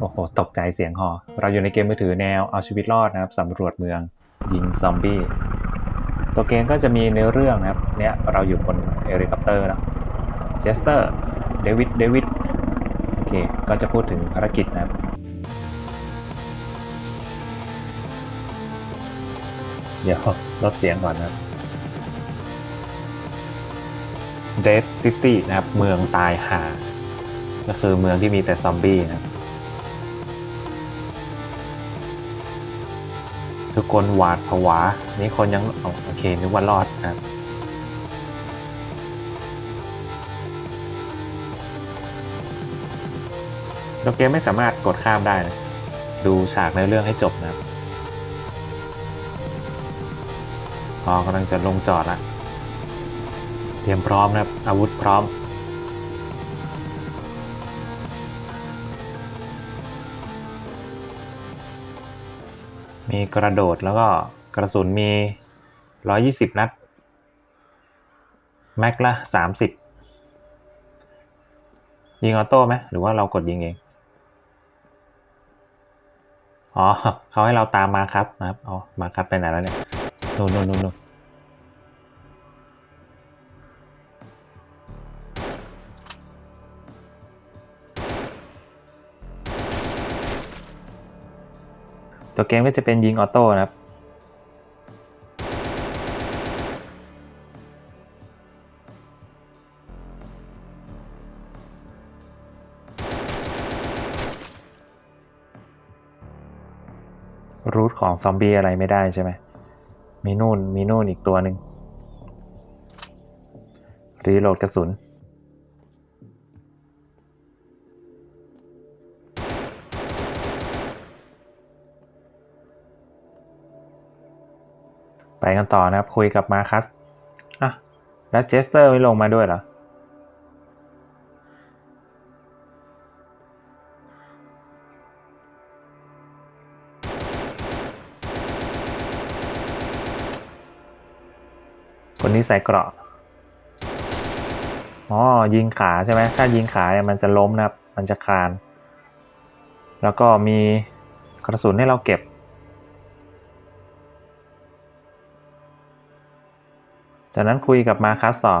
โอ้โห ตกใจเสียงหอ เราอยู่ในเกมมือถือแนวเอาชีวิตรอดนะครับสำรวจเมืองยิงซอมบี้ ตัวเกมก็จะมีเนื้อเรื่องนะครับ เนี่ยเราอยู่บนเฮลิคอปเตอร์นะเจสเตอร์ เดวิด เดวิด โอเค ก็จะพูดถึงภารกิจนะครับเดี๋ยวลดเสียงก่อนนะครับ Dead City นะครับ เมืองตายหา ก็คือเมืองที่มีแต่ซอมบี้นะครับ กคนหวาดผวา นี่คนยังโอเคนึกว่ารอดนะครับเราเกมไม่สามารถกดข้ามได้นะดูฉากในเรื่องให้จบนะครับพอกำลังจะลงจอดละเตรียมพร้อมนะครับ อาวุธพร้อม มีกระโดดแล้วก็กระสุนมี 120 นัด แม็กละ 30 ยิงออโต้ไหมหรือว่าเรากดยิงเอง อ๋อเขาให้เราตามมาครับนะครับอ๋อมาครับไปไหนแล้วเนี่ยนู่นนู่นนู่น ตัวเกมก็จะเป็นยิงออโต้นะครับ รูทของซอมบี้อะไรไม่ได้ใช่ไหม มีนู่นมีนู่นอีกตัวหนึ่งรีโหลดกระสุน ไปกันต่อนะครับ คุยกับมาคัสอะแล้วเจสเตอร์ไม่ลงมาด้วยเหรอคนนี้ใส่เกราะ อ๋อ ยิงขาใช่ไหม ถ้ายิงขาเนี่ยมันจะล้มนะครับ มันจะคลาน แล้วก็มีกระสุนให้เราเก็บ จากนั้นคุยกับมาคัสต่อ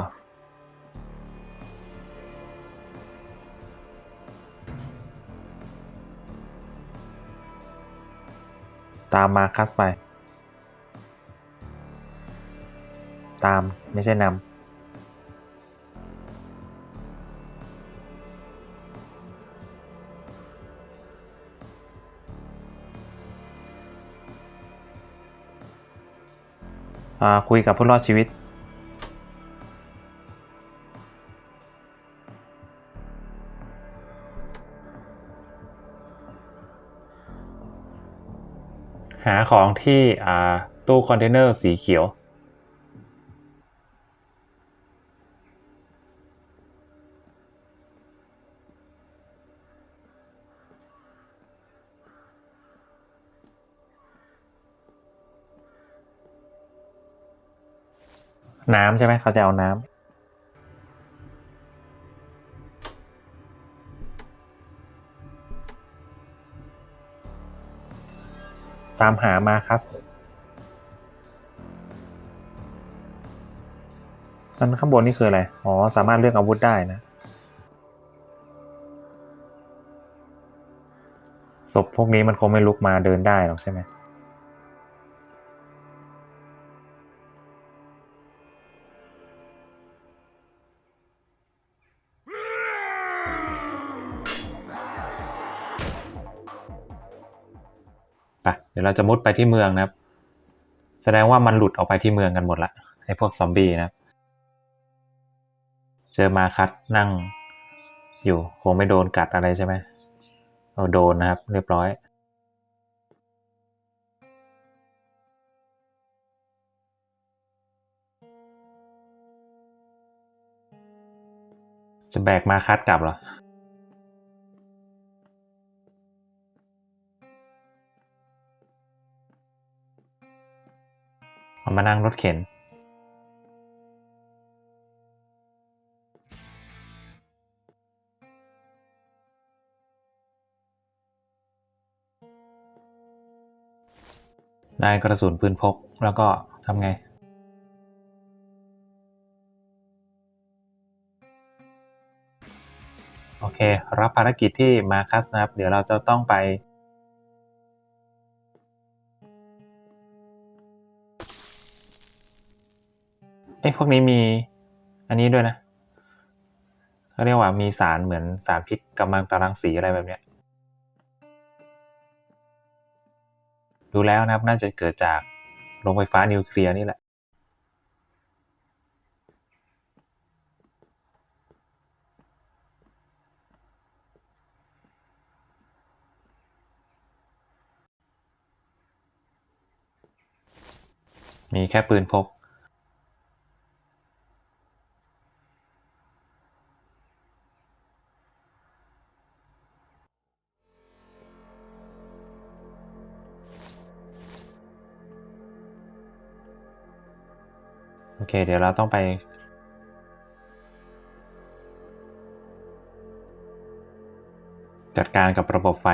ตามมาคัสไป ตามไม่ใช่นำคุยกับผู้รอดชีวิต หาของที่ตู้คอนเทนเนอร์สีเขียว น้ำใช่ไหมเขาจะเอาน้ำ ตามหามาคัสอันข้างบนนี่คืออะไร อ๋อ สามารถเลือกอาวุธได้นะ ศพพวกนี้มันคงไม่ลุกมาเดินได้หรอกใช่ไหม ไปเดี๋ยวเราจะมุดไปที่เมืองนะครับ แสดงว่ามันหลุดออกไปที่เมืองกันหมดละไอ้พวกซอมบี้นะครับ เจอมาคัดนั่งอยู่คงไม่โดนกัดอะไรใช่ไหมเอาโดนนะครับ เรียบร้อยจะแบกมาคัดกลับเหรอ เอามานั่งรถเข็น ได้กระสุนปืนพกแล้วก็ทำไงโอเค รับภารกิจที่มาคัสนะครับ เดี๋ยวเราจะต้องไป อ้พวกนี้มีอันนี้ด้วยนะเขาเรียกว่ามีสารเหมือนสารพิษกำมังตรังสีอะไรแบบเนี้ยดูแล้วนะครับน่าจะเกิดจากโรงไฟฟ้านิวเคลียร์นี่แหละมีแค่ปืนพก โอเค เดี๋ยวเราต้องไปจัดการกับระบบไฟ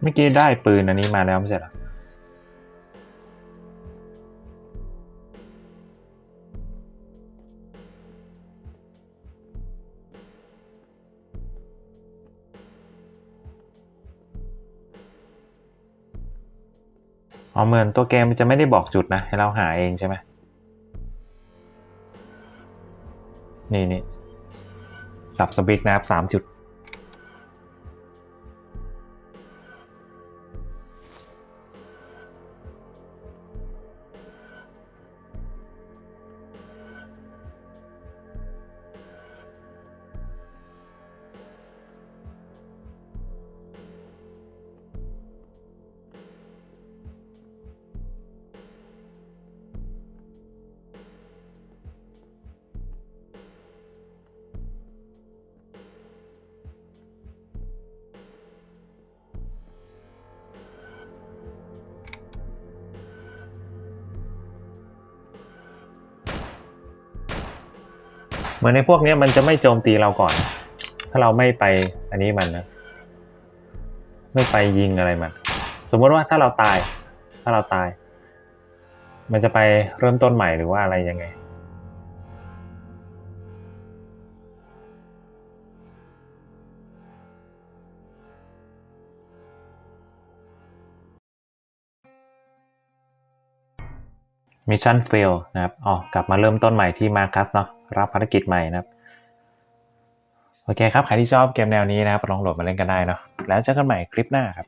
เมื่อกี้ได้ปืนอันนี้มาแล้วไม่ใช่หรอเอ๋อเหมือนตัวเกมมันจะไม่ได้บอกจุดนะ ให้เราหาเองใช่ไหมนี่นี่สับสวิตช์นะครับสามจุด เหมือนในพวกเนี้ยมันจะไม่โจมตีเราก่อน ถ้าเราไม่ไปอันนี้มันนะ ไม่ไปยิงอะไรมัน สมมติว่าถ้าเราตาย ถ้าเราตาย มันจะไปเริ่มต้นใหม่หรือว่าอะไรยังไงมิชชั่นเฟลนะครับ อ๋อ กลับมาเริ่มต้นใหม่ที่มาคัสเนาะ รับภารกิจใหม่นะครับ โอเคครับ ใครที่ชอบเกมแนวนี้นะครับลองโหลดมาเล่นกันได้เนาะแล้วเจอกันใหม่คลิปหน้าครับ